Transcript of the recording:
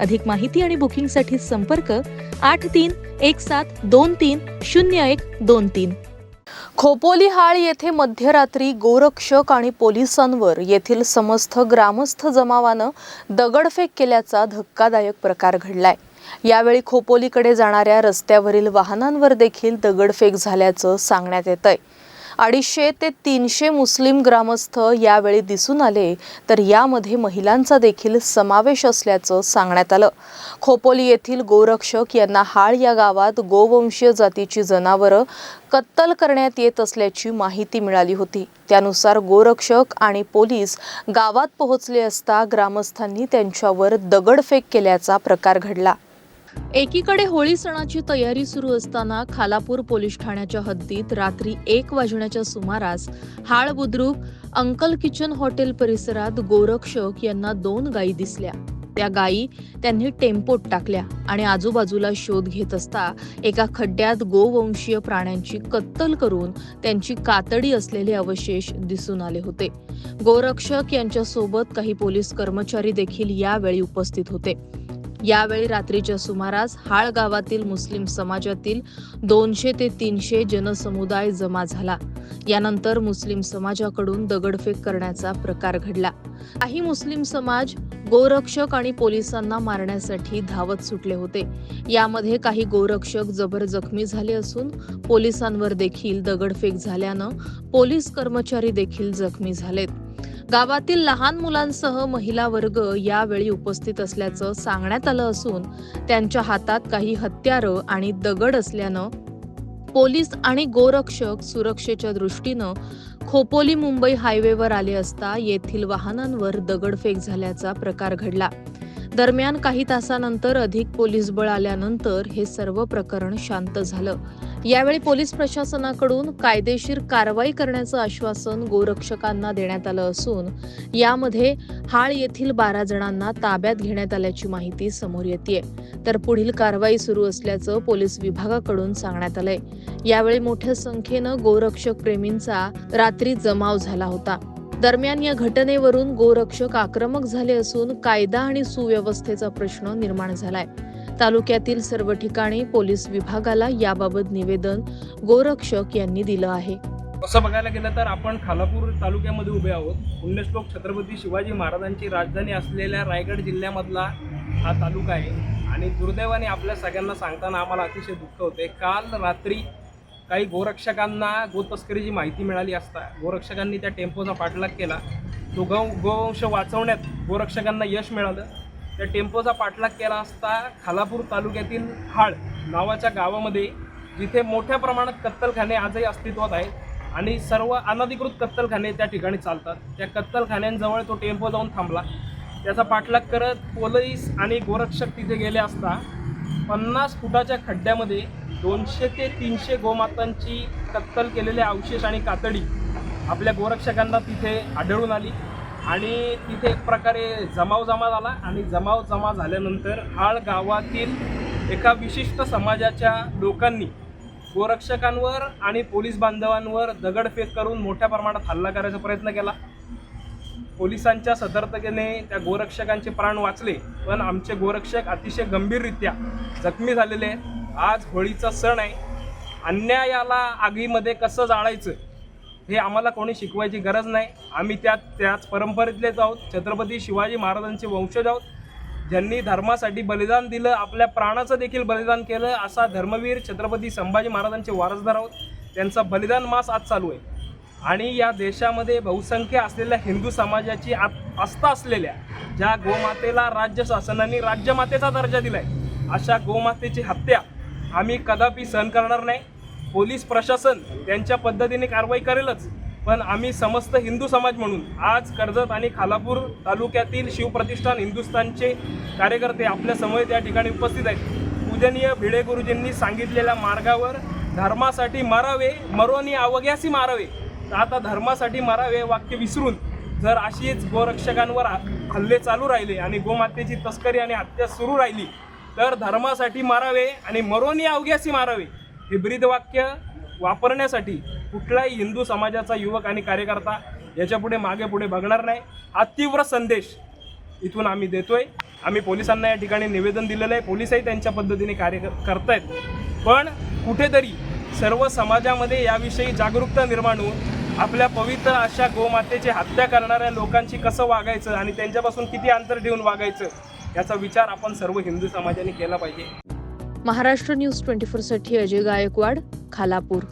अधिक माहिती आणि बुकिंगसाठी संपर्क आठ तीन एक सात दोन तीन शून्य एक दोन तीन. खोपोली हाळ येथे मध्यरात्री गोरक्षक आणि पोलिसांवर येथील समस्त ग्रामस्थ जमावानं दगडफेक केल्याचा धक्कादायक प्रकार घडलाय. यावेळी खोपोलीकडे जाणाऱ्या रस्त्यावरील वाहनांवर देखील दगडफेक झाल्याचं सांगण्यात येत आहे अडीचशे ते तीनशे मुस्लिम ग्रामस्थ यावेळी दिसून आले. तर यामध्ये महिलांचा देखील समावेश असल्याचं सांगण्यात आलं. खोपोली येथील गोरक्षक यांना हाळ या गावात गोवंशीय जातीची जनावरं कत्तल करण्यात येत असल्याची माहिती मिळाली होती. त्यानुसार गोरक्षक आणि पोलीस गावात पोहोचले असता ग्रामस्थांनी त्यांच्यावर दगडफेक केल्याचा प्रकार घडला. एकीकडे होळी सणाची तयारी सुरू असताना खालापूर पोलीस ठाण्याच्या हद्दीत रात्री एक वाजण्याच्या सुमारास Hal Budruk uncle kitchen hotel परिसरात गोरक्षक यांना दोन गायी दिसल्या. त्या गायी त्यांनी टेम्पोत टाकल्या आणि आजूबाजूला शोध घेत असता एका खड्ड्यात गोवंशीय प्राण्यांची कत्तल करून त्यांची कातडी असलेले अवशेष दिसून आले होते. गोरक्षक यांच्यासोबत काही पोलीस कर्मचारी देखील यावेळी उपस्थित होते. यावेळी रात्रीच्या सुमारास हाळ गावातील मुस्लिम समाजातील दोनशे ते तीनशे जनसमुदाय जमा झाला. यानंतर मुस्लिम समाजाकडून दगडफेक करण्याचा प्रकार घडला. काही मुस्लिम समाज गोरक्षक आणि पोलिसांना मारण्यासाठी धावत सुटले होते. यामध्ये काही गोरक्षक जबर जखमी झाले असून पोलिसांवर देखील दगडफेक झाल्यानं पोलीस कर्मचारी देखील जखमी झालेत. गावातील लहान मुलांसह महिला वर्ग यावेळी उपस्थित असल्याचं सांगण्यात आलं असून त्यांच्या हातात काही हत्यारं आणि दगड असल्यानं पोलीस आणि गोरक्षक सुरक्षेच्या दृष्टीनं खोपोली मुंबई हायवेवर आले असता येथील वाहनांवर दगडफेक झाल्याचा प्रकार घडला. दरम्यान काही तासानंतर अधिक पोलीस बळ आल्यानंतर हे सर्व प्रकरण शांत झालं. यावेळी पोलीस प्रशासनाकडून कायदेशीर कारवाई करण्याचं आश्वासन गोरक्षकांना देण्यात आलं असून यामध्ये हाळ येथील बारा जणांना ताब्यात घेण्यात आल्याची माहिती समोर येते तर पुढील कारवाई सुरू असल्याचं पोलीस विभागाकडून सांगण्यात आलंय. यावेळी मोठ्या संख्येनं गोरक्षक प्रेमींचा रात्री जमाव झाला होता. दरम्यान या घटनेवरून गोरक्षक आक्रमक झाले असून कायदा आणि सुव्यवस्थेचा प्रश्न निर्माण झालाय. तालुक्यातील सर्व ठिकाणी पोलीस विभागाला याबाबत निवेदन गोरक्षक यांनी दिलं आहे. तसं बघायला गेलं तर आपण खालापूर तालुक्यामध्ये उभे आहोत. पुण्यश्लोक छत्रपती शिवाजी महाराजांची राजधानी असलेल्या रायगड जिल्ह्यामधला हा तालुका आहे. आणि दुर्दैवाने आपल्या सगळ्यांना सांगताना आम्हाला अतिशय दुःख होते काल रात्री काही गोरक्षकांना गोतस्करीची माहिती मिळाली असता गोरक्षकांनी त्या टेम्पोचा पाठलाग केला. तो गौ गोवंश वाचवण्यात गोरक्षकांना यश मिळालं. त्या टेम्पोचा पाठलाग केला असता खालापूर तालुक्यातील हाळ नावाच्या गावामध्ये जिथे मोठ्या प्रमाणात कत्तलखाने आजही अस्तित्वात आहेत आणि सर्व अनधिकृत कत्तलखाने त्या ठिकाणी चालतात. त्या कत्तलखान्यांजवळ तो टेम्पो जाऊन थांबला. त्याचा पाठलाग करत पोलीस आणि गोरक्षक तिथे गेले असता पन्नास फुटाच्या खड्ड्यामध्ये दोनशे ते तीनशे गोमातांची कत्तल केलेले अवशेष आणि कातडी आपल्या गोरक्षकांना तिथे आढळून आली. आणि तिथे एक प्रकारे जमाव जमा झाला आणि जमाव जमा झाल्यानंतर हाळ गावातील एका विशिष्ट समाजाच्या लोकांनी गोरक्षकांवर आणि पोलीस बांधवांवर दगडफेक करून मोठ्या प्रमाणात हल्ला करायचा प्रयत्न केला. पोलिसांच्या सतर्कतेने त्या गोरक्षकांचे प्राण वाचले पण आमचे गोरक्षक अतिशय गंभीररित्या जखमी झालेले आहेत. आज होळीचा सण आहे. अन्यायाला आगीमध्ये कसं जाळायचं? हे आम्हाला कोणी शिकवायची गरज नाही. आम्ही त्यात त्याच परंपरेतलेच आहोत. छत्रपती शिवाजी महाराजांचे वंशज आहोत. ज्यांनी धर्मासाठी बलिदान दिलं आपल्या प्राणाचं देखील बलिदान केलं असा धर्मवीर छत्रपती संभाजी महाराजांचे वारसदार आहोत. त्यांचा बलिदान मास आज चालू आहे. आणि या देशामध्ये बहुसंख्य असलेल्या हिंदू समाजाची आत आस्था असलेल्या ज्या गोमातेला राज्य शासनाने राज्यमातेचा दर्जा आहे अशा गोमातेची हत्या आम्ही कदापि सहन करणार नाही. पोलीस प्रशासन त्यांच्या पद्धतीने कारवाई करेलच. पण आम्ही समस्त हिंदू समाज म्हणून आज कर्जत आणि खालापूर तालुक्यातील शिवप्रतिष्ठान हिंदुस्थानचे कार्यकर्ते आपल्यासमोर त्या ठिकाणी उपस्थित आहेत. पूजनीय भिडे गुरुजींनी सांगितलेल्या मार्गावर धर्मासाठी मरावे मरोनी अवघ्यासी मारावे. तर आता धर्मासाठी मरावे वाक्य विसरून जर अशीच गोरक्षकांवर हल्ले चालू राहिले आणि गोमातेची तस्करी आणि हत्या सुरू राहिली तर धर्मासाठी मारावे आणि मरोनी अवघ्यासी मारावे. हे ब्रीदवाक्य वापरण्यासाठी कुठलाही हिंदू समाजाचा युवक आणि कार्यकर्ता याच्यापुढे मागे पुढे बघणार नाही. हा तीव्र संदेश इथून आम्ही देतोय. आम्ही पोलिसांना या ठिकाणी निवेदन दिलेलं आहे. पोलिसही त्यांच्या पद्धतीने कार्य कर- करतायत. पण कुठेतरी सर्व समाजामध्ये याविषयी जागरूकता निर्माण होऊन आपल्या पवित्र अशा गोमातेची हत्या करणाऱ्या लोकांशी कसं वागायचं आणि त्यांच्यापासून किती अंतर ठेवून वागायचं याचा विचार आपण सर्व हिंदू समाजाने केला पाहिजे. महाराष्ट्र न्यूज ट्वेंटी फोरसाठी अजय गायकवाड खालापूर.